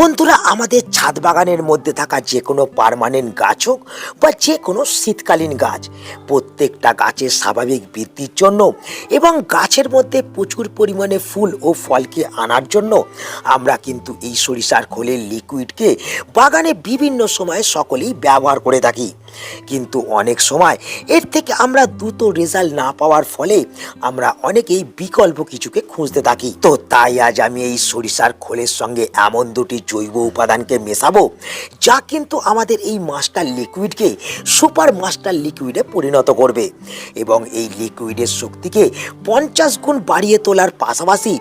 বন্ধুরা, আমাদের ছাদ বাগানের মধ্যে থাকা যে কোনো পারমানেন্ট গাছ হোক বা যে কোনো শীতকালীন গাছ, প্রত্যেকটা গাছের স্বাভাবিক বৃদ্ধির জন্য এবং গাছের মধ্যে প্রচুর পরিমাণে ফুল ও ফলকে আনার জন্য আমরা কিন্তু এই সরিষার খোলের লিকুইডকে বাগানে বিভিন্ন সময়ে সকলেই ব্যবহার করে থাকি। কিন্তু অনেক সময় এর থেকে আমরা দ্রুত রেজাল্ট না পাওয়ার ফলে আমরা অনেকেই বিকল্প কিছুকে খুঁজতে থাকি। তো তাই আজ আমি এই সরিষার খোলের সঙ্গে এমন দুটি জৈব উপাদানকে মেশাবো যা কিন্তু আমাদের এই মাস্টার লিকুইডকে সুপার মাস্টার লিকুইডে পরিণত করবে এবং এই লিকুইডের শক্তিকে পঞ্চাশ গুণ বাড়িয়ে তোলার পাশাপাশি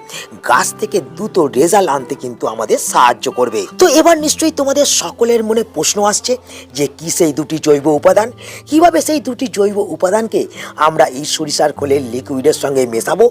গাছ থেকে দ্রুত রেজাল্ট আনতে কিন্তু আমাদের সাহায্য করবে। তো এবার নিশ্চয়ই তোমাদের সকলের মনে প্রশ্ন আসছে যে কি সেই দুটি জৈব উপাদান? কীভাবে সেই দুটি জৈব উপাদানকে আমরা এই সরিষার খোলের লিকুইডের সঙ্গে মেশাবো?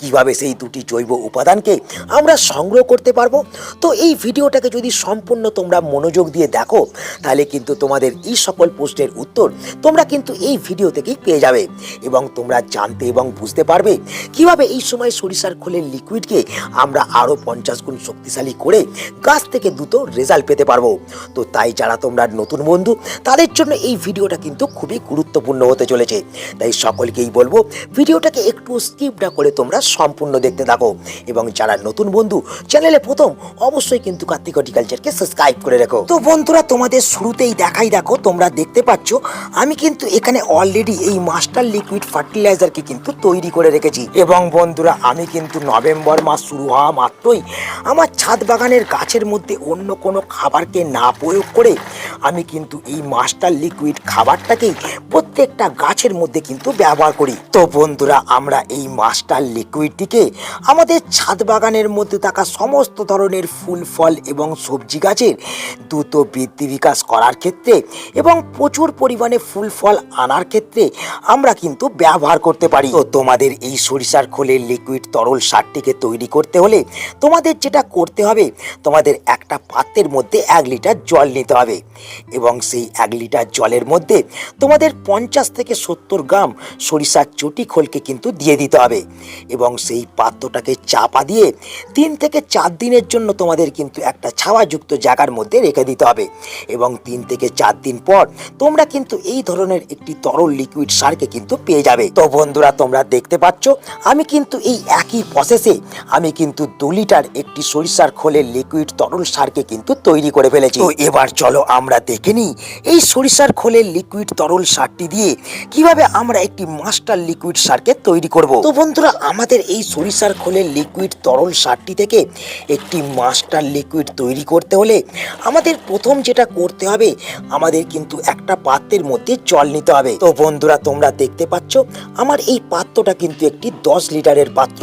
কীভাবে সেই দুটি জৈব উপাদানকে আমরা সংগ্রহ করতে পারব? তো এই ভিডিওটাকে যদি সম্পূর্ণ তোমরা মনোযোগ দিয়ে দেখো, তাহলে কিন্তু তোমাদের এই সকল প্রশ্নের উত্তর তোমরা কিন্তু এই ভিডিও থেকেই পেয়ে যাবে এবং তোমরা জানতে এবং বুঝতে পারবে কীভাবে এই সময় সরিষার খোলের লিকুইডকে আমরা আরও পঞ্চাশ গুণ শক্তিশালী করে গাছ থেকে দ্রুত রেজাল্ট পেতে পারব। তো তাই যারা তোমরা নতুন বন্ধু, তাদের জন্য এই ভিডিওটা কিন্তু খুবই গুরুত্বপূর্ণ হতে চলেছে। তাই সকলকেই বলব, ভিডিওটাকে একটু স্কিপ না করে তোমরা সম্পূর্ণ দেখতে থাকো। এবং যারা নতুন বন্ধু, চ্যানেলে প্রথম, অবশ্যই কিন্তু কার্তিক হর্টিকালচারকে সাবস্ক্রাইব করে রেখো। তো বন্ধুরা, তোমাদের শুরুতেই দেখাই দেখো, তোমরা দেখতে পাচ্ছ, আমি কিন্তু এখানে অলরেডি এই মাস্টার লিকুইড ফার্টিলাইজারকে কিন্তু তৈরি করে রেখেছি। এবং বন্ধুরা, আমি কিন্তু নভেম্বর মাস শুরু হওয়া মাত্রই আমার ছাদ বাগানের গাছের মধ্যে অন্য কোনো খাবারকে না প্রয়োগ করে আমি কিন্তু এই মাস্টার লিকুইড খাবারটাকেই প্রত্যেকটা গাছের মধ্যে কিন্তু ব্যবহার করি। তো বন্ধুরা, আমরা এই মাস্টার লিকুইডটিকে আমাদের ছাদ বাগানের মধ্যে থাকা সমস্ত ধরনের ফুল, ফল এবং সবজি গাছের দ্রুত বৃদ্ধি বিকাশ করার ক্ষেত্রে এবং প্রচুর পরিমাণে ফুল, ফল আনার ক্ষেত্রে আমরা কিন্তু ব্যবহার করতে পারি। তো তোমাদের এই সরিষার খোলের লিকুইড তরল সারটিকে তৈরি করতে হলে তোমাদের যেটা করতে হবে, তোমাদের একটা পাত্রের মধ্যে এক লিটার জল নিতে হবে এবং সেই এক লিটার জলের মধ্যে তোমাদের পঞ্চাশ থেকে সত্তর গ্রাম সরিষার চটি খোলকে কিন্তু দিয়ে দিতে হবে। এবং সেই পাত্রটাকে চাপা দিয়ে তিন থেকে চার দিনের জন্য তোমাদের কিন্তু একটা ছাওয়াযুক্ত জায়গার মধ্যে রেখে দিতে হবে। এবং তিন থেকে চার দিন পর তোমরা কিন্তু এই ধরনের একটি তরল লিকুইড সারকে কিন্তু পেয়ে যাবে। তো বন্ধুরা, তোমরা দেখতে পাচ্ছ, আমি কিন্তু এই একই প্রসেসে আমি কিন্তু দু লিটার একটি সরিষার খোলের লিকুইড তরল সারকে কিন্তু তৈরি করে ফেলেছি। এবার চলো আমরা দেখে নিই, এই সরিষার খোলের লিকুইড তরল সারটি দিয়ে কীভাবে আমরা একটি মাস্টার লিকুইড সারকে তৈরি করব? তো বন্ধুরা, আমাদের এই সরিষার খোলের লিকুইড তরল সারটি থেকে একটি মাস্টার লিকুইড তৈরি করতে হলে আমাদের প্রথম যেটা করতে হবে, আমাদের কিন্তু একটা পাত্রের মধ্যে জল নিতে হবে। তো বন্ধুরা, তোমরা দেখতে পাচ্ছ, আমার এই পাত্রটা কিন্তু একটি দশ লিটারের পাত্র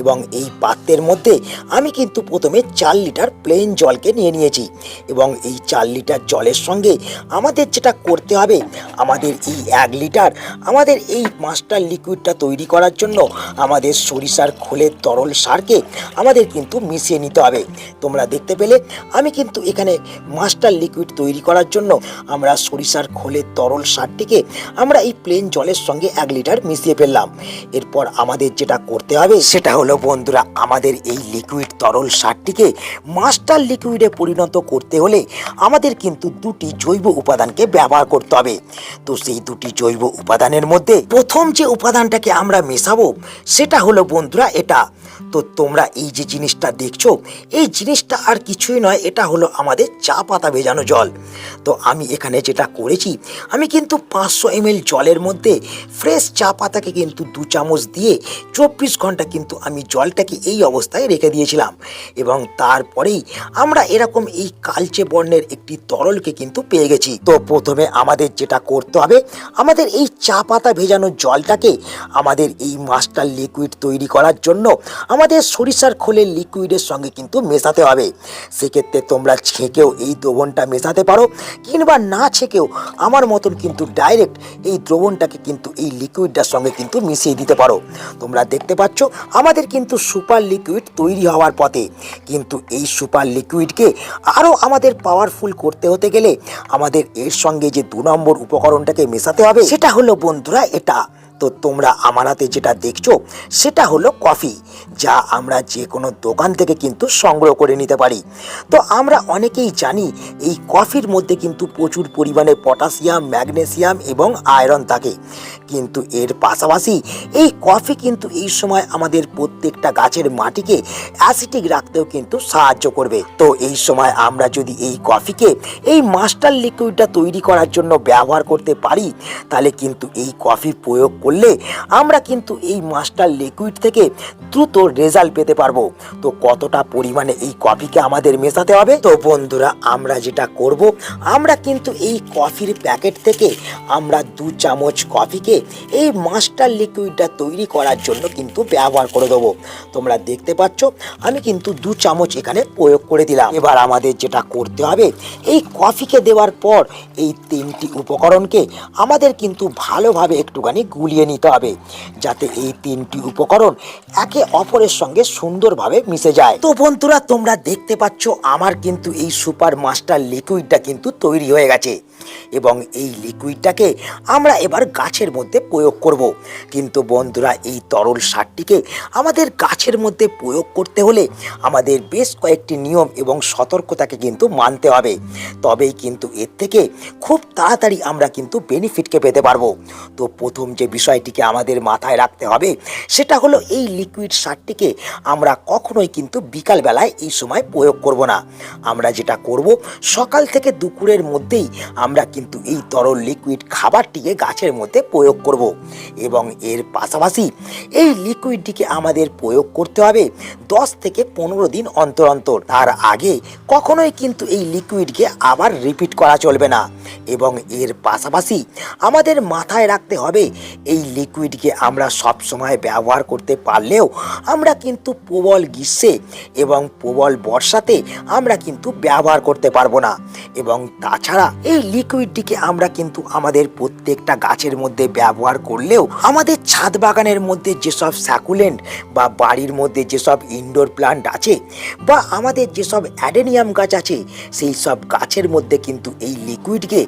এবং এই পাত্রের মধ্যে আমি কিন্তু প্রথমে চার লিটার প্লেন জলকে নিয়ে নিয়েছি এবং এই চার লিটার জলের সঙ্গে আমাদের যেটা করতে হবে। আমাদের এই এক লিটার, আমাদের এই মাস্টার লিকুইডটা তৈরি করার জন্য আমাদের সরিষার খোলের তরল সারকে আমাদের কিন্তু মিশিয়ে নিতে হবে। তোমরা দেখতে পেলে, আমি কিন্তু এখানে মাস্টার লিকুইড তৈরি করার জন্য আমরা সরিষার খোলের তরল সারটিকে আমরা এই প্লেন জলের সঙ্গে এক লিটার মিশিয়ে ফেললাম। এরপর আমাদের যেটা করতে হবে, সেটা হলো বন্ধুরা, আমাদের এই লিকুইড তরল সারটিকে মাস্টার লিকুইডে পরিণত করতে হলে আমাদের কিন্তু দুটি জৈব উপাদানকে ব্যবহার করতে হবে। তো সেই দুটি জৈব উপাদানের মধ্যে প্রথম যে উপাদানটাকে আমরা মেশাবো, সেটা হলো বন্ধুরা এটা। তো তোমরা এই যে জিনিসটা দেখছ, এই জিনিসটা আর কিছুই নয়, এটা হলো আমাদের চা পাতা ভেজানো জল। তো আমি এখানে যেটা করেছি, আমি কিন্তু পাঁচশো এম জলের মধ্যে ফ্রেশ চা পাতাকে কিন্তু দু চামচ দিয়ে চব্বিশ ঘণ্টা কিন্তু আমি জলটাকে এই অবস্থায় রেখে দিয়েছিলাম। এবং তারপরেই আমরা এরকম এই কালচে বর্ণের একটি তরলকে কিন্তু পেয়ে গেছি। তো প্রথমে আমাদের যেটা করতে হবে, আমাদের এই চা পাতা ভেজানো জলটাকে আমাদের এই মাস্টার লিকুইড তৈরি করার জন্য আমাদের সরিষার খোলের লিকুইডের সঙ্গে কিন্তু মেশাতে হবে। সেক্ষেত্রে তোমরা ছেঁকেও এই দ্রবণটা মেশাতে পারো, কিংবা না ছেঁকেও আমার মতন কিন্তু ডাইরেক্ট এই দ্রবণটাকে কিন্তু এই লিকুইডটার সঙ্গে কিন্তু মিশিয়ে দিতে পারো। তোমরা দেখতে পাচ্ছ, আমাদের কিন্তু সুপার লিকুইড তৈরি হওয়ার পথে। কিন্তু এই সুপার লিকুইডকে আরও আমাদের পাওয়ারফুল করতে হতে গেলে আমাদের এর সঙ্গে যে দু নম্বর উপকরণটাকে মেশাতে হবে, সেটা হলো বন্ধুরা এটা। তো তোমরা আমার হাতে যেটা দেখছ, সেটা হলো কফি, যা আমরা যে কোনো দোকান থেকে কিন্তু সংগ্রহ করে নিতে পারি। তো আমরা অনেকেই জানি, এই কফির মধ্যে কিন্তু প্রচুর পরিমাণে পটাশিয়াম, ম্যাগনেসিয়াম এবং আয়রন থাকে। কিন্তু এর পাশাপাশি এই কফি কিন্তু এই সময় আমাদের প্রত্যেকটা গাছের মাটিকে অ্যাসিটিক রাখতেও কিন্তু সাহায্য করবে। তো এই সময় আমরা যদি এই কফিকে এই মাস্টার লিকুইডটা তৈরি করার জন্য ব্যবহার করতে পারি, তাহলে কিন্তু এই কফি প্রয়োগ করলে আমরা কিন্তু এই মাস্টার লিকুইড থেকে দ্রুত রেজাল্ট পেতে পারব। তো কতটা পরিমাণে এই কফিকে আমাদের মেশাতে হবে? তো বন্ধুরা, আমরা যেটা করব, আমরা কিন্তু এই কফির প্যাকেট থেকে আমরা দু চামচ কফিকে এই মাস্টার লিকুইডটা তৈরি করার জন্য কিন্তু ব্যবহার করে দেবো। তোমরা দেখতে পাচ্ছ, আমি কিন্তু দু চামচ এখানে প্রয়োগ করে দিলাম। এবার আমাদের যেটা করতে হবে, এই কফিকে দেওয়ার পর এই তিনটি উপকরণকে আমাদের কিন্তু ভালোভাবে একটুখানি গুলিয়ে নিতে হবে, যাতে এই তিনটি উপকরণ একে অপরের সঙ্গে সুন্দরভাবে মিশে যায়। তো বন্ধুরা, তোমরা দেখতে পাচ্ছ, আমার কিন্তু এই সুপার মাস্টার লিকুইডটা কিন্তু তৈরি হয়ে গেছে। এবং এই লিকুইডটাকে আমরা এবার গাছের মধ্যে প্রয়োগ করব। কিন্তু বন্ধুরা, এই তরল সারটিকে আমাদের গাছের মধ্যে প্রয়োগ করতে হলে আমাদের বেশ কয়েকটি নিয়ম এবং সতর্কতাকে কিন্তু মানতে হবে। তবেই কিন্তু এর থেকে খুব তাড়াতাড়ি আমরা কিন্তু বেনিফিটকে পেতে পারব। তো প্রথম যে বিষয়টিকে আমাদের মাথায় রাখতে হবে, সেটা হলো এই লিকুইড সারটিকে আমরা কখনোই কিন্তু বিকালবেলায় এই সময় প্রয়োগ করব না। আমরা যেটা করব, সকাল থেকে দুপুরের মধ্যেই আমরা কিন্তু এই তরল লিকুইড খাবারটিকে গাছের মধ্যে প্রয়োগ করব এবং এর পাশাপাশি এই লিকুইডটিকে আমাদের প্রয়োগ করতে হবে দশ থেকে পনেরো দিন অন্তর অন্তর। তার আগে কখনোই কিন্তু এই লিকুইডকে আবার রিপিট করা চলবে না এবং এর পাশাপাশি আমাদের মাথায় রাখতে হবে এই লিকুইডকে আমরা সব সময় ব্যবহার করতে পারলেও আমরা কিন্তু প্রবল গ্রীষ্মে এবং প্রবল বর্ষাতে আমরা কিন্তু ব্যবহার করতে পারব না। এবং তাছাড়া এই লিকুইডটিকে আমরা কিন্তু আমাদের প্রত্যেকটা গাছের মধ্যে ব্যবহার করলেও আমাদের ছাদ বাগানের মধ্যে যেসব স্যাকুলেন্ট বা বাড়ির মধ্যে যেসব ইনডোর প্লান্ট আছে বা আমাদের যেসব অ্যাডেনিয়াম গাছ আছে, সেই সব গাছের মধ্যে কিন্তু এই লিকুইডকে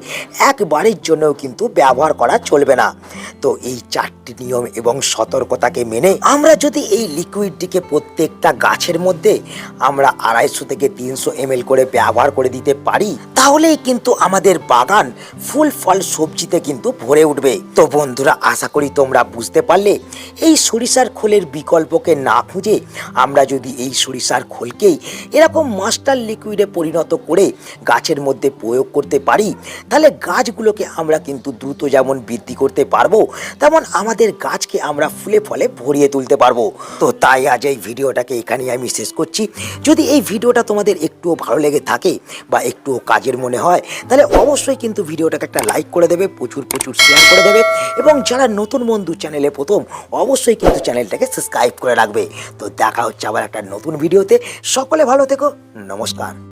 একবারের জন্যও কিন্তু ব্যবহার করা চলবে না। তো এই চারটি নিয়ম এবং সতর্কতাকে মেনে আমরা যদি এই লিকুইডটিকে প্রত্যেকটা গাছের মধ্যে আমরা আড়াইশো থেকে তিনশো এম করে ব্যবহার করে দিতে পারি তাহলেই কিন্তু আমাদের বাগান ফুল, ফল, সবজিতে কিন্তু ভরে উঠবে। তো বন্ধুরা, আশা করি তোমরা বুঝতে পারলে, এই সরিষার খোলের বিকল্পকে না খুঁজে আমরা যদি এই সরিষার খোলকেই এরকম মাস্টার লিকুইডে পরিণত করে গাছের মধ্যে প্রয়োগ করতে পারি, তাহলে গাছগুলোকে আমরা কিন্তু দ্রুত যেমন বৃদ্ধি করতে পারব, তেমন আমাদের গাছকে আমরা ফুলে, ফলে ভরিয়ে তুলতে পারব। তো তাই আজ এই ভিডিওটাকে এখানেই আমি শেষ করছি। যদি এই ভিডিওটা তোমাদের একটুও ভালো লেগে থাকে বা একটুও কাজের মনে হয়, তাহলে অবশ্যই কিন্তু ভিডিওটাকে একটা লাইক করে দেবে, প্রচুর প্রচুর শেয়ার করে দেবে এবং যারা নতুন বন্ধু চ্যানেলে প্রথম, অবশ্যই কিন্তু চ্যানেলটাকে সাবস্ক্রাইব করে রাখবে। তো দেখা হচ্ছে আবার একটা নতুন ভিডিওতে। সকলে ভালো থেকো, নমস্কার।